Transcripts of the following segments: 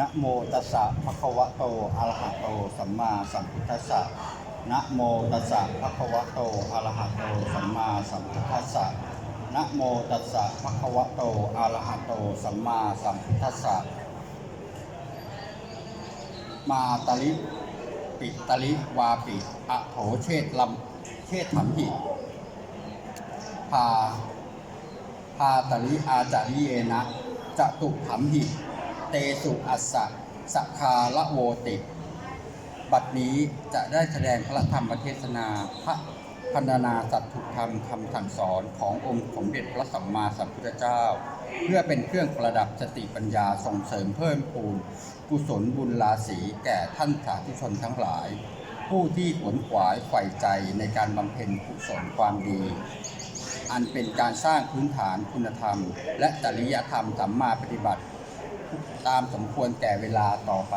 นะโมตัสสะภะคะวะโตอะระหะโตสัมมาสัมพุทธัสสะนะโมตัสสะภะคะวะโตอะระหะโตสัมมาสัมพุทธัสสะนะโมตัสสะภะคะวะโตอะระหะโตสัมมาสัมพุทธัสสะมาตาลิปิตาลิวาปิอะโถเชตลำเชตถัมหิพาพาตลิอาจาริเยนะจตุถัมหิ เตสุอัสสะสัคาละโวติ บัดนี้จะได้แสดงพระธรรมเทศนาพระพันนาสัตถุธรรมคำสั่งสอนขององค์สมเด็จพระสัมมาสัมพุทธเจ้า เพื่อเป็นเครื่องประดับสติปัญญาส่งเสริมเพิ่มพูน กุศลบุญราศีแก่ท่านสาธุชนทั้งหลาย ผู้ที่ขวนขวายใฝ่ใจในการบำเพ็ญกุศลความดี อันเป็นการสร้างพื้นฐานคุณธรรม และจริยธรรมสัมมาปฏิบัติ ตามสมควรแก่เวลาต่อไป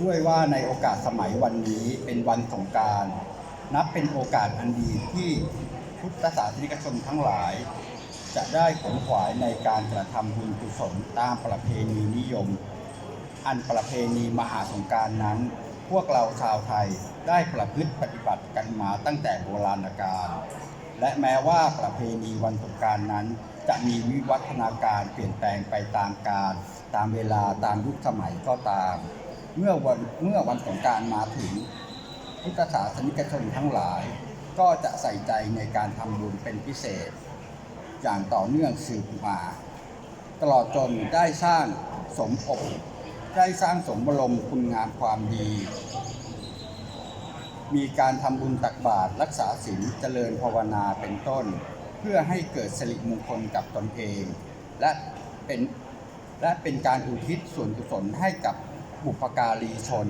ด้วยว่าในโอกาสสมัยวันนี้เป็นวันสงการ นับเป็นโอกาสอันดีที่พุทธศาสนิกชนทั้งหลาย จะได้ขนขวายในการกระทำบุญกุศลตามประเพณีนิยม อันประเพณีมหาสงการนั้น พวกเราชาวไทยได้ประพฤติปฏิบัติกันมาตั้งแต่โบราณกาลและแม้ว่าประเพณีวันสงการนั้น จะมีวิวัฒนาการเปลี่ยนแปลงไปตามกาลตามเวลาตามยุคสมัยก็ตาม เมื่อวันเมื่อวันสงการมาถึง พุทธศาสนิกชนทั้งหลาย ก็จะใส่ใจในการทำบุญเป็นพิเศษ อย่างต่อเนื่องสืบมาตลอดจนได้สร้างสมอบได้สร้างสมบรมคุณงามความดี มีการทำบุญตักบาตรรักษาศีลเจริญภาวนาเป็นต้น เพื่อให้เกิดสิริมงคลกับตนเอง และเป็นและเป็นการอุทิศส่วนกุศลให้กับบุพการีชน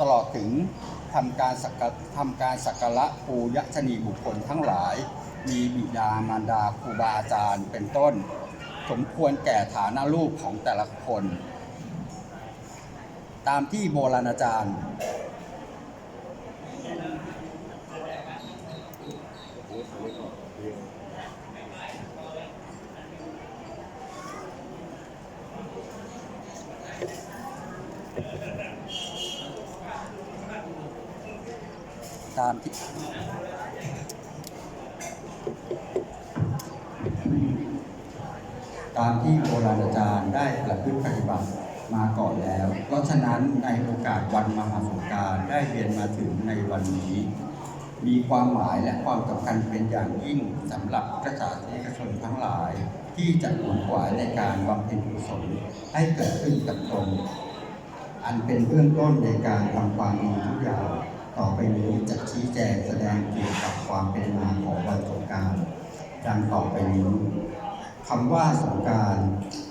ตลอดถึงทำการสักทำการสักการะปูยชนีบุคคลทั้งหลาย มีบิดามารดาครูบาอาจารย์เป็นต้น สมควรแก่ฐานะรูปของแต่ละคน ตามที่โบราณอาจารย์ ตามที่ตามที่โบราณอาจารย์ได้ประพฤติปฏิบัติมาก่อนแล้ว เพราะฉะนั้นในโอกาสวันมหาสงการได้เรียนมาถึงในวันนี้ มีความหมายและความสำคัญเป็นอย่างยิ่งสำหรับพระศาสนิกชนทั้งหลาย ที่จะขวนขวายในการบำเพ็ญกุศลให้เกิดขึ้นกับตนอันเป็นเบื้องต้นในการทำความดีทุกอย่าง ต่อไปนี้จะชี้แจงแสดงเกี่ยวกับความเป็นมาของวันสงกรารดังต่อไปนี้คำว่าสงกราร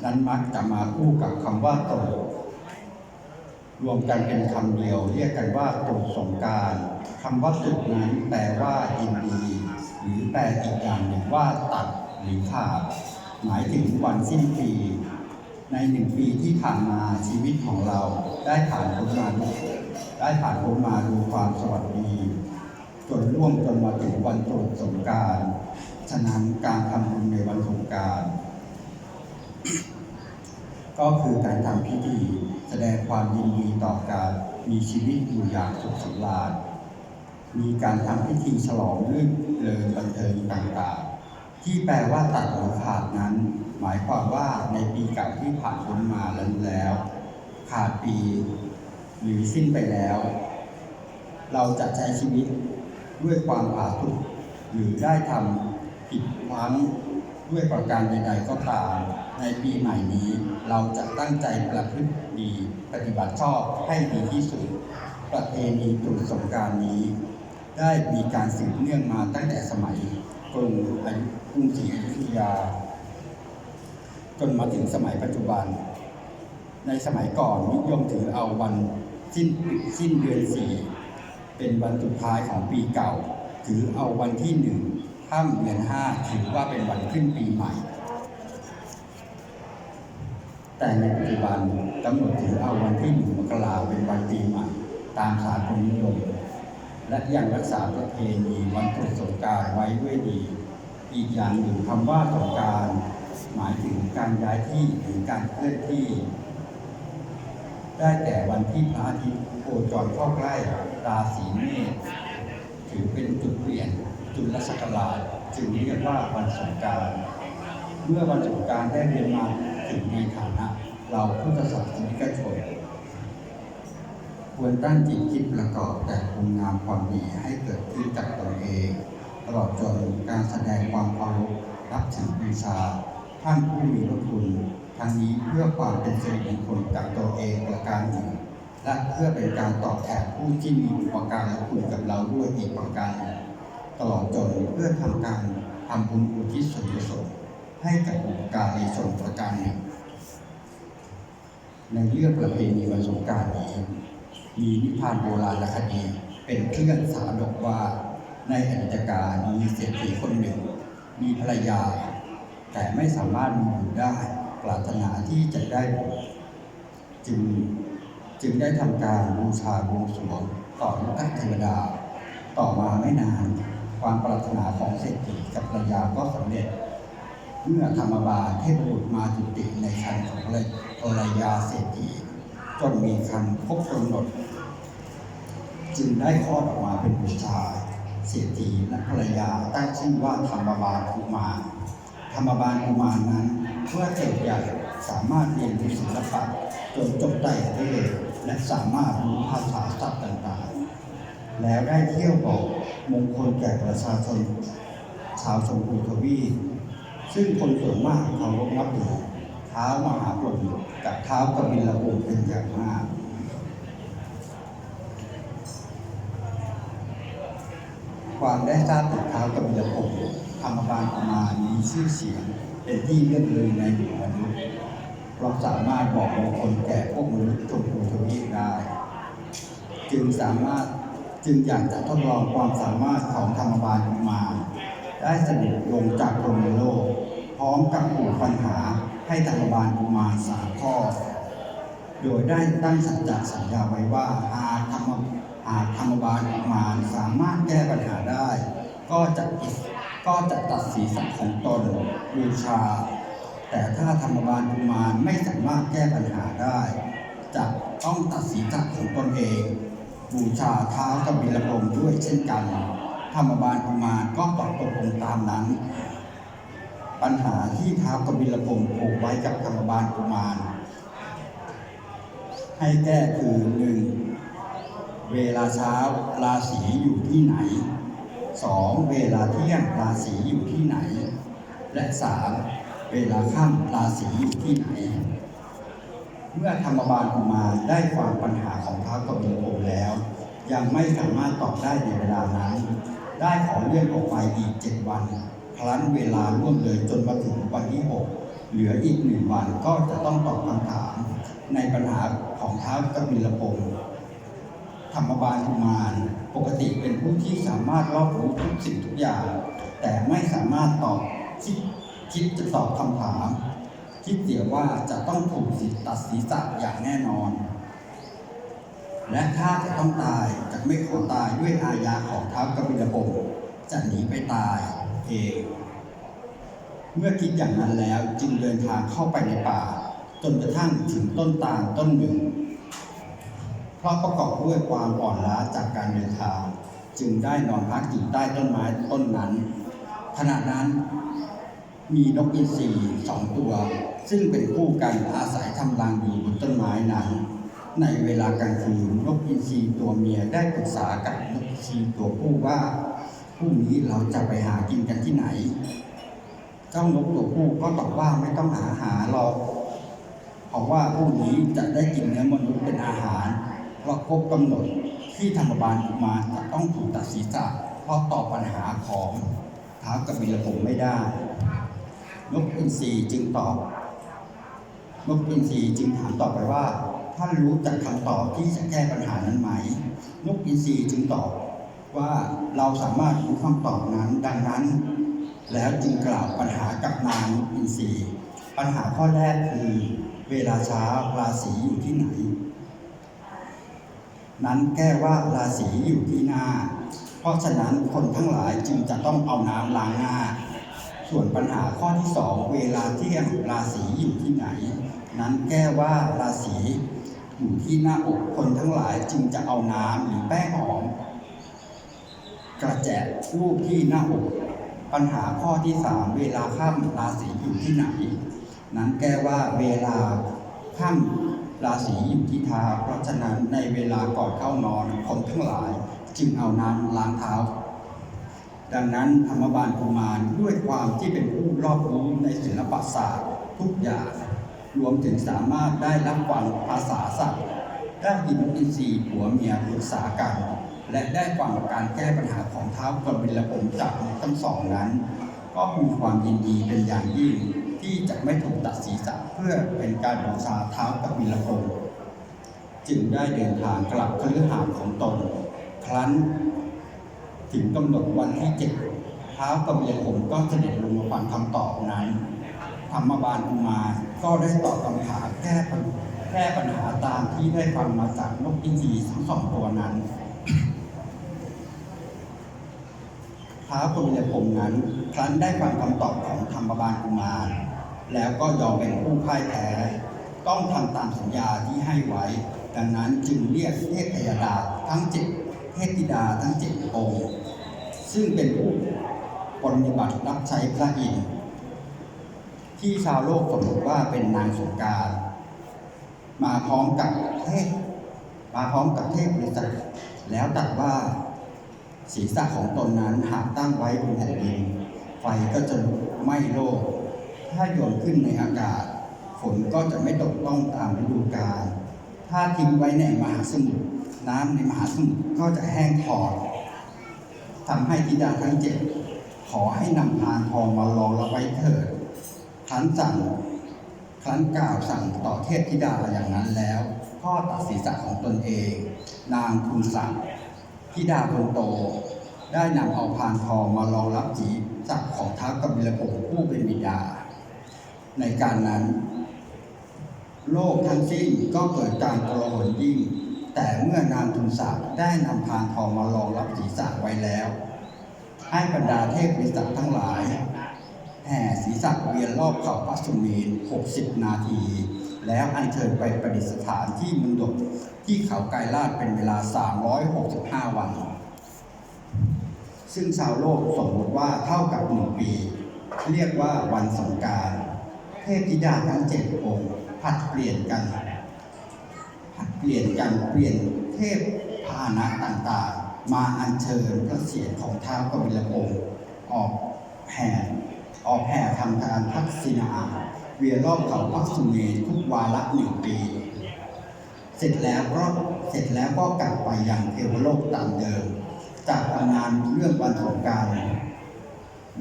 นั้นมักจะมาคู่กับคำว่าตรุษรวมกันเป็นคำเดียว เรียกกันว่าตรุษสงกรารคำว่าตรุษนั้นแปลว่ายินดี หรือแปลอีกอย่างหนึ่งว่าตัดหรือขาดหมายถึงวันสิ้นปี ในหนึ่งปีที่ผ่านมาชีวิตของเราได้ผ่านพ้นมา ได้ผ่านพ้นมาดูความสวัสดี จนร่วมจนมาถึงวันตรุษสงการฉะนั้นการทำบุญในวันสงการก็คือการทำพิธีแสดงความยินดีต่อการมีชีวิตอยู่อย่างสุขสำราญมีการทำพิธีฉลองรื่นเริงบันเทิงต่างๆ ที่แปลว่าตัดหรือขาดนั้น หมายความว่าในปีเก่าที่ผ่านพ้นมาแล้วขาดปี หรือสิ้นไปแล้ว เราจะใช้ชีวิตด้วยความผาสุกหรือได้ทำผิดพลั้งด้วยประการใดๆก็ตามในปีใหม่นี้ เราจะตั้งใจประพฤติดีปฏิบัติชอบให้ดีที่สุด ประเพณีตรุษสงการนี้ ได้มีการสืบเนื่องมาตั้งแต่สมัยกรุงอยุกรุงศรีอยุธยา จนมาถึงสมัยปัจจุบัน ในสมัยก่อนนิยมถือเอาวัน สิ้นสิ้นเดือนสี่เป็นวันสุดท้ายของปีเก่า ถือเอาวันที่หนึ่งค่ำเดือนห้าถือว่าเป็นวันขึ้นปีใหม่ แต่ในปัจจุบันกำหนดถือเอาวันที่หนึ่งมกราเป็นวันปีใหม่ ตามสากลนิยม และยังรักษาประเพณีวันตรุษสงกรารไว้ด้วยดี อีกอย่างหนึ่งคำว่าสงการหมายถึงการย้ายที่หรือการเคลื่อนที่ ได้แต่วันที่พระอาทิตย์โคจรเข้าใกล้ราศีเมษถือเป็นจุดเปลี่ยนจุลศักราชจึงเรียกว่าวันสงการเมื่อวันสงการได้เรียนมาถึงในฐานะ เราพุทธศาสนิกชนควรตั้งจิตคิดประกอบแต่คุณงามความดีให้เกิดขึ้นจากตนเองตลอดจนการแสดงความเคารพรับถือบูชาท่านผู้มีพระคุณ ทั้งนี้เพื่อความเป็นสิริมงคลกับตัวเองประการหนึ่งและเพื่อเป็นการตอบแทนผู้ที่มีอุปการะคุณกับเราด้วยอีกประการหนึ่งตลอดจนเพื่อทำการทำบุญอุทิศส่วนกุศลให้กับอุปการีชนประการหนึ่งในเรื่องประเพณีวันสงการนี้มีนิทานโบราณคดีเป็นเครื่องสาดกว่าในอดีตการมีเศรษฐีคนหนึ่ง มีภรรยา แต่ไม่สามารถมีบุตรได้ รารถนาที่จะได้พบจึงจึงได้ทำการบูชาบวงสรวงต่อลูกเทวดา ต่อมาไม่นาน ความปรารถนาของเศรษฐีกับภรรยาก็สำเร็จ เมื่อธรรมบาลเทพบุตรมาจุติในคันของภรรยาเศรษฐีจนมีคันครบกำหนด จึงได้คลอดออกมาเป็นผู้ชายเศรษฐีและภรรยาตั้งชื่อว่าธรรมบาลกุมารธรรมบาลกุมารนั้น เมื่อเติบใหญ่สามารถเรียนรู้ศิลปะจนจบไต่เทศและสามารถรู้ภาษาศัพท์ต่างๆ แล้วได้เที่ยวบอกมงคลแก่ประชาชนชาวชมพูทวีซึ่งคนส่วนมากเคารพนับถือเท้ามหาพรหมกับเท้ากบิลวงเป็นอย่างมากความได้ทราบถึงเท้ากบิลวงศ์ธรรมบาลกุมารมีชื่อเสียง เป็นที่เลื่อนลือในหมู่มนุษย์เพราะสามารถบอกมงคลแก่พวกมนุษย์ชมพูทวีปได้ จึงสามารถจึงอยากจะทดลองความสามารถของธรรมบาลมา ได้เสด็จลงจากพรมโลก พร้อมกับปูปัญหาให้ธรรมบาลกุมารสามข้อ โดยได้ตั้งสัจจะสัญญาไว้ว่าหากธรรมหากธรรมบาลกุมารสามารถแก้ปัญหาได้ ก็จะอิ ก็จะตัดศีรษะของตนบูชา แต่ถ้าธรรมบาลกุมารไม่สามารถแก้ปัญหาได้ จะต้องตัดศีรษะของตนเอง บูชาเท้ากบิลพรมด้วยเช่นกัน ธรรมบาลกุมารก็ตอบตกลงตามนั้น ปัญหาที่เท้ากบิลพรมผูกไว้กับธรรมบาลกุมารให้แก้คือหนึ่งเวลาเช้าราศีอยู่ที่ไหน สองเวลาเที่ยงราศีอยู่ที่ไหน และสามเวลาค่ำราศีอยู่ที่ไหน เมื่อธรรมบาลกุมารได้ฟังปัญหาของท้าวกบิลพรหมแล้ว ยังไม่สามารถตอบได้ในเวลานั้น ได้ขอเลื่อนออกไปอีกเจ็ดวัน ครั้นเวลาล่วงเลยจนมาถึงวันที่หกเหลืออีกหนึ่งวันก็จะต้องตอบคำถามในปัญหาของท้าวกบิลพรหมธรรมบาลกุมาร ปกติเป็นผู้ที่สามารถรอบรู้ทุกสิ่งทุกอย่าง แต่ไม่สามารถตอบคิดคิดจะตอบคำถาม คิดเสียว่าจะต้องถูกสิทธิตัดศีรษะอย่างแน่นอน และถ้าจะต้องตายจะไม่ขอตายด้วยอาญาของท้าวกบิลพรหมจะหนีไปตายเองเมื่อคิดอย่างนั้นแล้วจึงเดินทางเข้าไปในป่า จนกระทั่งถึงต้นตาลต้นหนึ่ง เพราะประกอบด้วยความอ่อนล้าจากการเดินทาง จึงได้นอนพักอยู่ใต้ต้นไม้ต้นนั้น ขณะนั้นมีนกอินทรีสองตัว ซึ่งเป็นคู่กันอาศัยทำรังอยู่บนต้นไม้นั้น ในเวลากลางคืนนกอินทรีตัวเมียได้ปรึกษากับนกอินทรีตัวผู้ว่าพรุ่งนี้เราจะไปหากินกันที่ไหน เจ้านกตัวผู้ก็ตอบว่าไม่ต้องหาหาหรอกเพราะว่าพรุ่งนี้จะได้กินเนื้อมนุษย์เป็นอาหาร ราะครบกำหนดที่ธรรมบาลกุมารจะต้องถูกตัดศีรษะเพราะตอบปัญหาของท้าวกบิลพรหมไม่ได้ นกอินทรีจึงตอบ นกอินทรีจึงถามต่อไปว่าท่านรู้จักคำตอบที่จะแก้ปัญหานั้นไหม นกอินทรีจึงตอบว่าเราสามารถรู้คำตอบนั้นดังนั้น แล้วจึงกล่าวปัญหากับนางนกอินทรีปัญหาข้อแรกคือเวลาเช้าราศีอยู่ที่ไหน นั้นแก้ว่าราศีอยู่ที่หน้า เพราะฉะนั้นคนทั้งหลายจึงจะต้องเอาน้ำล้างหน้า ส่วนปัญหาข้อที่สองเวลาเที่ยงราศีอยู่ที่ไหน นั้นแก้ว่าราศีอยู่ที่หน้าอกคนทั้งหลายจึงจะเอาน้ำหรือแป้งหอมกระแจกรูปที่หน้าอกปัญหาข้อที่สามเวลาค่ำราศีอยู่ที่ไหน นั้นแก้ว่าเวลาค่ำ ราศีอยู่ที่เท้า เพราะฉะนั้นในเวลาก่อนเข้านอนคนทั้งหลายจึงเอาน้ำล้างเท้า ดังนั้นธรรมบาลกุมารด้วยความที่เป็นผู้รอบรู้ในศิลปศาสตร์ทุกอย่างรวมถึงสามารถได้รับฟังภาษาสัตว์ได้ยินอินทรีย์ผัวเมียปรึกษากัน และได้ฟังการแก้ปัญหาของเท้าวกบิลปมจากทั้งสองนั้น ก็มีความยินดีเป็นอย่างยิ่ง ที่จะไม่ถูกตัดศีรษะเพื่อเป็นการบูชาเท้ากบิลปมจึงได้เดินทางกลับคฤหาสน์ของตน ครั้น ถึงกำหนดวันที่เจ็ดเท้ากบิลปมก็เสด็จลงมาฟังคำตอบนั้นธรรมบาลกุมารก็ได้ตอบคำถามแก้ปัญแก้ปัญหาตามที่ได้ฟังมาจากนกอินทรีทั้งสองตัวนั้น ท้าวกบิลปมนั้น ครั้นได้ฟังคำตอบของธรรมบาลกุมารแล้วก็ยอมเป็นผู้พ่ายแพ้ ต้องทำตามสัญญาที่ให้ไว้ ดังนั้นจึงเรียกเทพยดาทั้งเจ็ดเทพธิดาทั้งเจ็ดองค์ซึ่งเป็นผู้ปฏิบัติรับใช้พระอินทร์ที่ชาวโลกสมมติว่าเป็นนางสงการมาพร้อมกับเทพมาพร้อมกับเทพบริษัทแล้วตัดว่า ศีรษะของตนนั้นหากตั้งไว้บนแผ่นดิน ไฟก็จะลุกไหม้โลก ถ้าโยนขึ้นในอากาศ ฝนก็จะไม่ตกต้องตามฤดูกาล ถ้าทิ้งไว้ในมหาสมุทรน้ำในมหาสมุทรก็จะแห้งขอดทำให้ธิดาทั้งเจ็ดขอให้นำพานทองมารองรับไว้เถิดครั้นสั่งครั้นกล่าวสั่งต่อเทพธิดาอย่างนั้นแล้วก็ตัดศีรษะของตนเอง นางคุณสั่ง ธิดาคนโต ได้นำเอาพานทองมารองรับจีจักของท้าวกบิลปงผู้เป็นบิดา ในการนั้น โลกทั้งสิ้นก็เกิดการกระหนยิ่ง แต่เมื่อนางทุนศักดิ์ได้นำพานทองมารองรับศีรษะไว้แล้ว ให้บรรดาเทพบริษัททั้งหลายแห่ศีรษะเวียนรอบเขาพระสุเมน60นาที แล้วอัญเชิญไปประดิษฐานที่มณฑปที่เขากายลาดเป็นเวลา 365 วัน ซึ่งชาวโลกสมมติว่าเท่ากับหนึ่งปี เรียกว่าวันสงการเทพธิดาทั้งเจ็ดองค์ผัดเปลี่ยนกัน ผัดเปลี่ยนกันเปลี่ยนเทพพานะต่างๆ มาอัญเชิญพระเศียรของท้าวกบิลปงออกแห่ออกแห่ทำการทักษิณา เวียนรอบเขาพักสุเมนทุกวาระหนึ่งปี เสร็จแล้วก็เสร็จแล้วก็กลับไปยังเทวโลกตามเดิม จากตำนานเรื่องวันสงการ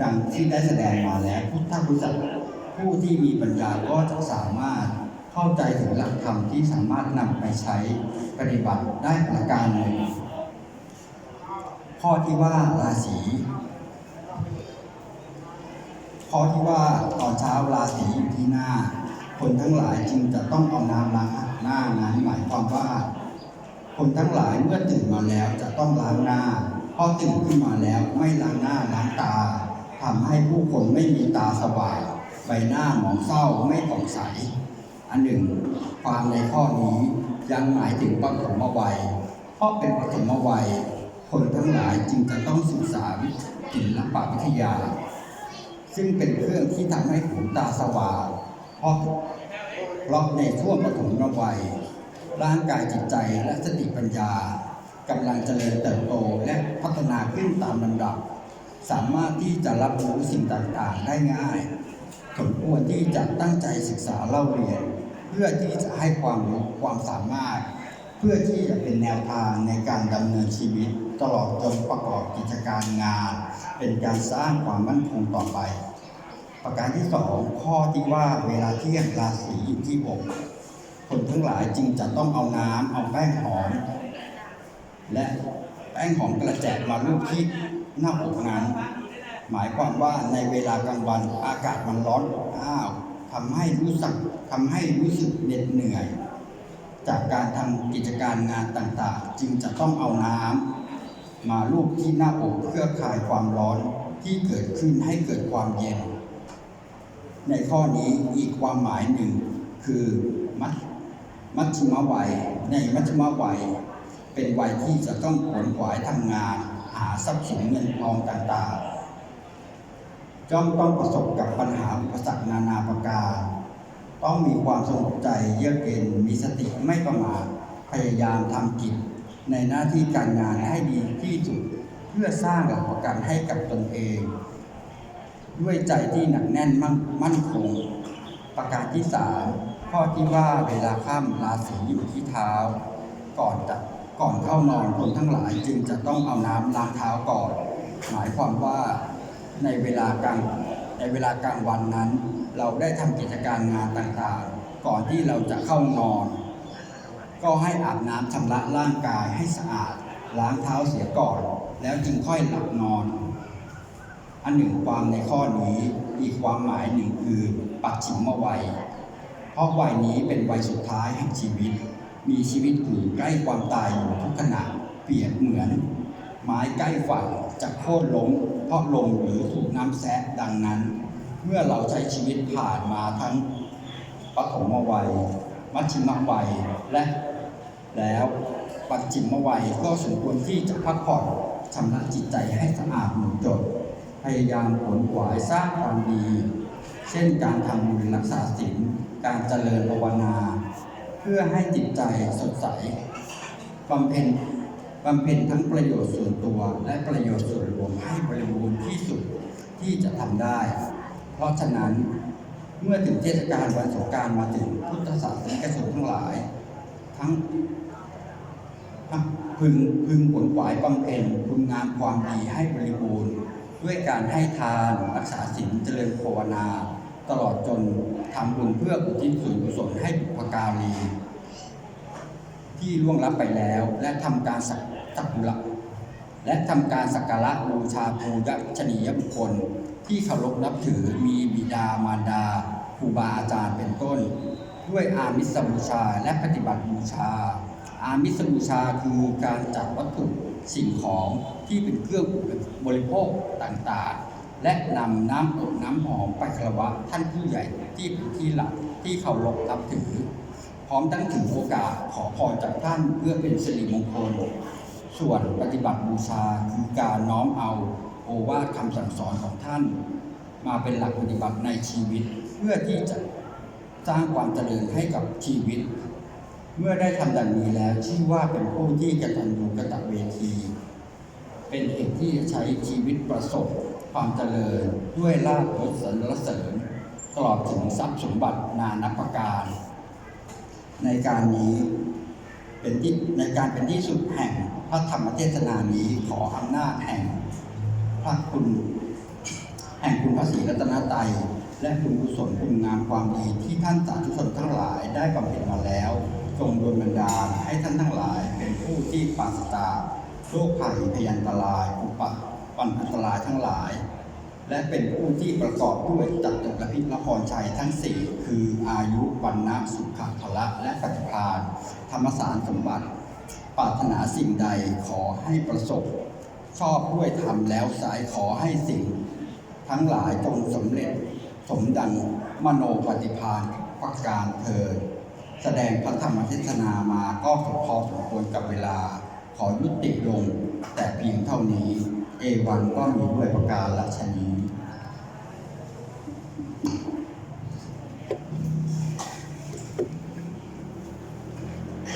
ดังที่ได้แสดงมาแล้วพุทธบริษัทผู้ที่มีปัญญาก็จะสามารถเข้าใจถึงหลักธรรมที่สามารถนำไปใช้ปฏิบัติได้ประการหนึ่งข้อที่ว่าราศี ข้อที่ว่าตอนเช้าราศีอยู่ที่หน้า คนทั้งหลายจึงจะต้องเอาน้ำล้างหน้านั้นหมายความว่า คนทั้งหลายเมื่อตื่นมาแล้วจะต้องล้างหน้าพอตื่นขึ้นมาแล้วไม่ล้างหน้าล้างตาทำให้ผู้คนไม่มีตาสว่างใบหน้าหมองเศร้าไม่ผ่องใส อันหนึ่ง ความในข้อนี้ยังหมายถึงปฐมวัยเพราะเป็นปฐมวัย คนทั้งหลายจึงจะต้องศึกษาศิลปวิทยา ซึ่งเป็นเครื่องที่ทำให้หูตาสว่างเพราะเพราะในช่วงปฐมวัย ร่างกายจิตใจและสติปัญญากำลังเจริญเติบโตและพัฒนาขึ้นตามลำดับ สามารถที่จะรับรู้สิ่งต่างๆ ได้ง่ายสมควรที่จะตั้งใจศึกษาเล่าเรียน เพื่อที่จะให้ความรู้ความสามารถ เพื่อที่จะเป็นแนวทางในการดำเนินชีวิต ตลอดจนประกอบกิจการงาน เป็นการสร้างความมั่นคงต่อไป ประการที่สองข้อที่ว่าเวลาเที่ยงราศีอยู่ที่อกคนทั้งหลายจึงจะต้องเอาน้ำเอาแป้งหอม และแป้งหอมกระแจกมาลูบที่หน้าอกนั้น หมายความว่าในเวลากลางวันอากาศมันร้อนอบอ้าวทำให้รู้สึกทำให้รู้สึกเหน็ดเหนื่อย จากการทำกิจการงานต่างๆ จึงจะต้องเอาน้ำมาลูบที่หน้าอกเพื่อคลายความร้อนทที่เกิดขึ้นให้เกิดความเย็น ในข้อนี้อีกความหมายหนึ่งคือมัชมัชชิมวัย ในมัชชิมวัย เป็นวัยที่จะต้องขวนขวายทำงาน หาทรัพย์สินเงินทองต่างๆย่อมต้องประสบกับปัญหาอุปสรรคนานาประการ ต้องมีความสงบใจเยือกเย็นมีสติไม่ประมาทพยายามทำกิจในหน้าที่การงานให้ดีที่สุด เพื่อสร้างหลักประกันให้กับตนเอง ด้วยใจที่หนักแน่นมั่นมั่นคง ประการที่สามข้อที่ว่าเวลาค่ำราศีอยู่ที่เท้า ก่อนจะก่อนเข้านอนคนทั้งหลายจึงจะต้องเอาน้ำล้างเท้าก่อน หมายความว่าในเวลากลางในเวลากลางวันนั้น เราได้ทำกิจการงานต่างๆ ก่อนที่เราจะเข้านอน ก็ให้อาบน้ำชำระร่างกายให้สะอาด ล้างเท้าเสียก่อน แล้วจึงค่อยหลับนอน อันหนึ่งความในข้อนี้อีกความหมายหนึ่งคือ ปัจฉิมวัย เพราะวัยนี้เป็นวัยสุดท้ายแห่งชีวิต มีชีวิตอยู่ใกล้ความตายอยู่ทุกขณะเปรียบเหมือน ไม้ใกล้ฝั่งจะโค่นล้มเพราะลมหรือถูกน้ำแซะดังนั้น เมื่อเราใช้ชีวิตผ่านมาทั้งปฐมวัย มัชชิมวัยและแล้วปัจฉิมวัยก็สมควรที่จะพักผ่อนชำระจิตใจให้สะอาดหมดจด พยายามผลขวายสร้างความดี เช่นการทำบุญรักษาศีลการเจริญภาวนา เพื่อให้จิตใจสดใสบำเพ็ญบำเพ็ญทั้งประโยชน์ส่วนตัวและประโยชน์ส่วนรวมให้บริบูรณ์ที่สุดที่จะทำได้ เพราะฉะนั้นเมื่อถึงเทศกาลวันสงการมาถึงพุทธศาสนิกชนทั้งหลาย ทั้งพึงพึงผลขวายบำเพ็ญคุณงามความดีให้บริบูรณ์ ด้วยการให้ทานรักษาศีลเจริญภาวนา ตลอดจนทำบุญเพื่ออุทิศส่วนกุศลให้บุพการีที่ล่วงลับไปแล้ว และทำการสักสักการะและทำการสักการะบูชาภูยชนียบุคคล ที่เคารพนับถือมีบิดามารดาครูบาอาจารย์เป็นต้น ด้วยอามิสบูชาและปฏิบัติบูชา อามิสบูชาคือการจัดวัตถุสิ่งของที่เป็นเครื่องบริโภคต่างๆ และนำน้ำอบน้ำหอมไปคารวะท่านผู้ใหญ่ที่เป็นที่หลักที่เคารพนับถือ พร้อมทั้งถึงโอกาสขอพรจากท่านเพื่อเป็นสิริมงคล ส่วนปฏิบัติบูชาคือการน้อมเอาโอวาทคำสั่งสอนของท่าน มาเป็นหลักปฏิบัติในชีวิตเพื่อที่จะสร้างความเจริญให้กับชีวิต เมื่อได้ทำดังนี้แล้วชื่อว่าเป็นผู้ที่กตัญญูกตเวที เป็นเหตุที่จะใช้ชีวิตประสบความเจริญด้วยลาภยศสรรเสริญตลอดถึงทรัพย์สมบัตินานับประการ ในการนี้เป็นที่ในการเป็นที่สุดแห่งพระธรรมเทศนานี้ขออำนาจแห่งพระคุณ แห่งคุณพระศรีรัตนตรัยและคุณกุศลคุณงามความดีที่ท่านสาธุชนทั้งหลายได้บำเพ็ญมาแล้ว ทรงโดนบันดาลให้ท่านทั้งหลายเป็นผู้ที่ปราศจากโรคภัยพยันตรายอุปปันอันตรายทั้งหลาย และเป็นผู้ที่ประกอบด้วยจัตุรพิษละพรชัยทั้งสี่คืออายุวันนะสุขภละและปฏิภาณธรรมสารสมบัติปรารถนาสิ่งใดขอให้ประสบ ชอบด้วยธรรมแล้วสายขอให้สิ่ง ทั้งหลายจงสำเร็จสมดังมโนปฏิภาณประการเถิด แสดงพระธรรมเทศนามาก็พอสมควรกับเวลา ขอยุติลง แต่เพียงเท่านี้ เอวันก็มีด้วยประการละชนี